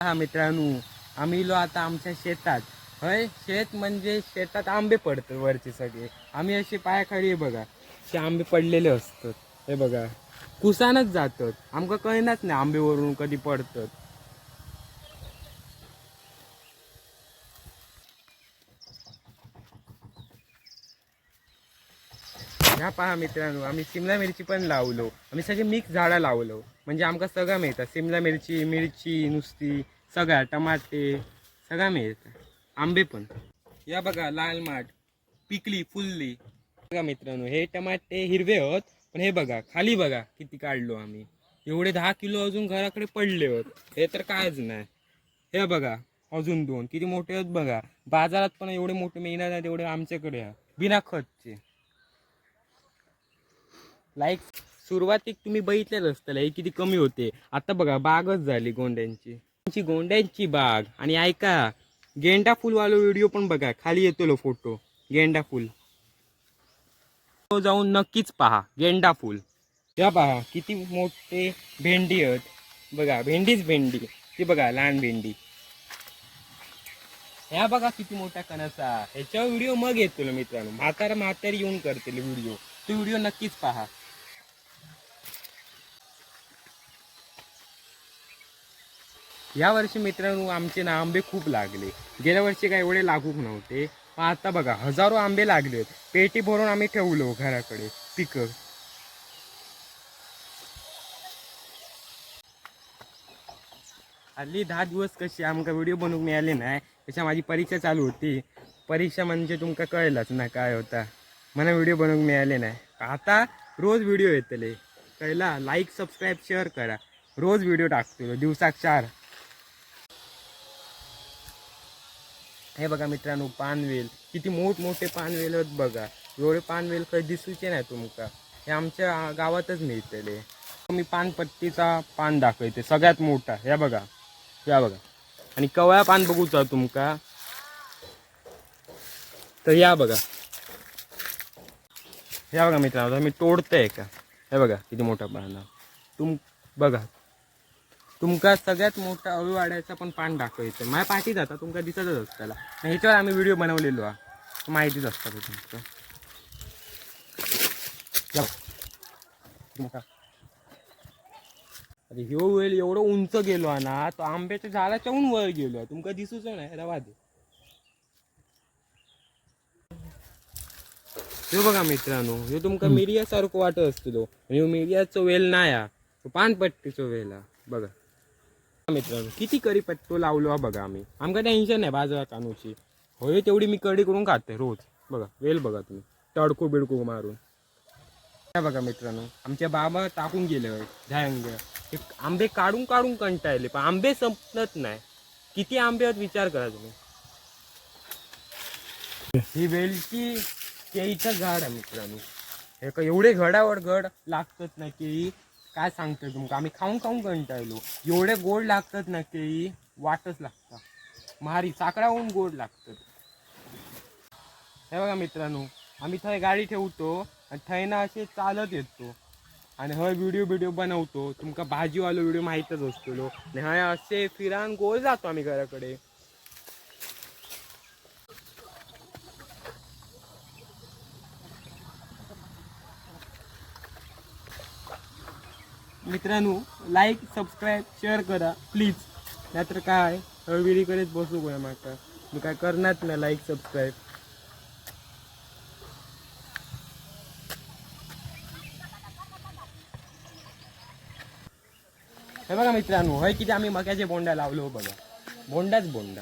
हा मित्रांनो आम्ही लो आता आमच्या शेतात. हय? शेत म्हणजे शेतात आंबे पडतात वरचे सगळे. आम्ही असे पायाखाली बघा असे आंबे पडलेले असतात. हे बघा कुसानच जातात. आमकां कळनाच नाही आंबेवरून कधी पडतात. ह्या पहा मित्रांनो आम्ही सिमला मिरची पण लावलो. आम्ही सगळे मिक्स झाडं लावलो. म्हणजे आमकां सगळं मिळतं. सिमला मिरची मिरची नुसती सगळ्या टमाटे सगळं मिळतं. आंबे पण. या बघा लाल माठ पिकली फुलली. बघा मित्रांनो हे टमाटे हिरवे होत पण हे बघा खाली बघा किती काढलो आम्ही. एवढे दहा किलो अजून घराकडे पडले होत. हे तर कायच नाही. हे बघा अजून दोन. किती मोठे आहेत बघा. बाजारात पण एवढे मोठे मिळणार नाही तेवढे आमच्याकडे. आहे बिना खतचे. लाईक सुरुवातीक तुम्ही बघितलेच असतं हे किती कमी होते. आता बघा बागच झाली गोंड्यांची. त्यांची गोंड्यांची बाग. आणि ऐका गेंडा फुलवालो व्हिडिओ पण बघा खाली येतो फोटो. गेंडा फुल. तो जाऊन नक्कीच पहा गेंडा फुल. त्या पहा किती मोठे भेंडी आहेत. बघा भेंडीच भेंडी. ती बघा लहान भेंडी. ह्या बघा किती मोठा कणसा. ह्याच्या व्हिडिओ मग येतो मित्रांनो. म्हातारा म्हातारी येऊन करतील व्हिडिओ. तो व्हिडिओ नक्कीच पहा. या वर्षी मित्रांनो आमचे ना आंबे खूप लागले. गेल्या वर्षी काय एवढे लागूक नव्हते. पण आता बघा हजारो आंबे लागलेत. पेटी भरून आम्ही ठेवलो घराकडे पिकं. हल्ली दहा दिवस कशी आमका व्हिडिओ बनवूक मिळाले नाही त्याच्या माझी परीक्षा चालू होती. परीक्षा म्हणजे तुमका कळलंच ना काय होता. मला व्हिडिओ बनवूक मिळाले नाही. आता रोज व्हिडिओ येतले. कळला लाईक सबस्क्राईब शेअर करा. रोज व्हिडिओ टाकतो. दिवसाक चार. हे बघा मित्रांनो पानवेल. किती मोठमोठे पानवेल आहेत बघा. एवढे पानवेल काही दिसूचे नाही तुमका. हे आमच्या गावातच मिळतले. मी पानपट्टीचा पान दाखवते सगळ्यात मोठा. ह्या बघा. या बघा. आणि कवळ्या पान बघूचा तुमका. तर या बघा. या बघा मित्रांनो मी तोडतोय का? हे बघा किती मोठा पान. तुम बघा. तुमका सगळ्यात मोठा अळूवाड्याचा पण पान दाखवायचं. माझ्या पाठीत आता तुमका दिसतच असताला ह्याच्यावर आम्ही व्हिडिओ बनवलेलो हा माहितीच असतात तुमचं. अरे ह्यो वेळ एवढं उंच गेलो ना तो आंब्याच्या झाडाच्या ऊन वर गेलो तुमका दिसूच नाही रवा दे. बघा मित्रांनो ह्यो तुमका मिरियासारखं वाटत असतो आणि ह्यो मिरियाचो वेल नाही हा तो पानपट्टीचो वेल हा बघा. मित्रांनो किती करी पत्तो लावलो हा बघा आम्ही. आमका टेन्शन नाही बाजार कानूची. होय तेवढी मी कडी करून खाते रोज. बघा वेल बघा तुम्ही. तडको बिडको मारून. काय बघा मित्रांनो आमच्या बाबा टाकून गेले ध्यांग हे आंबे काढून काढून कंटाळले पण आंबे संपत नाही. किती आंबे आहेत विचार करा तुम्ही. ही वेलची केळीचं झाड आहे मित्रांनो. हे का एवढे घडावर घड लागतच नाही केळी काय सांगतोय तुमका? आम्ही खाऊन खाऊन कंटाळलो. एवढे गोड लागतात ना केळी वाटच लागतात मारी साखराहून गोड लागतात. हे बघा मित्रांनो आम्ही थंय गाडी ठेवतो आणि थंय ना असे चालत येतो. आणि हय व्हिडिओ बिडिओ बनवतो. तुमका भाजीवालो व्हिडिओ माहीतच असतो आणि हय असे फिरान गोल जातो आम्ही घराकडे. मित्रांनो लाईक सबस्क्राईब शेअर करा प्लीज नाहीतर काय? हळविरी करीत बसू गोया मागता मी काय करणार ना लाईक सबस्क्राईब हे बघा मित्रांनो हय किती आम्ही मक्याचे बोंडा लावलो हो बघा. बोंडाच बोंडा.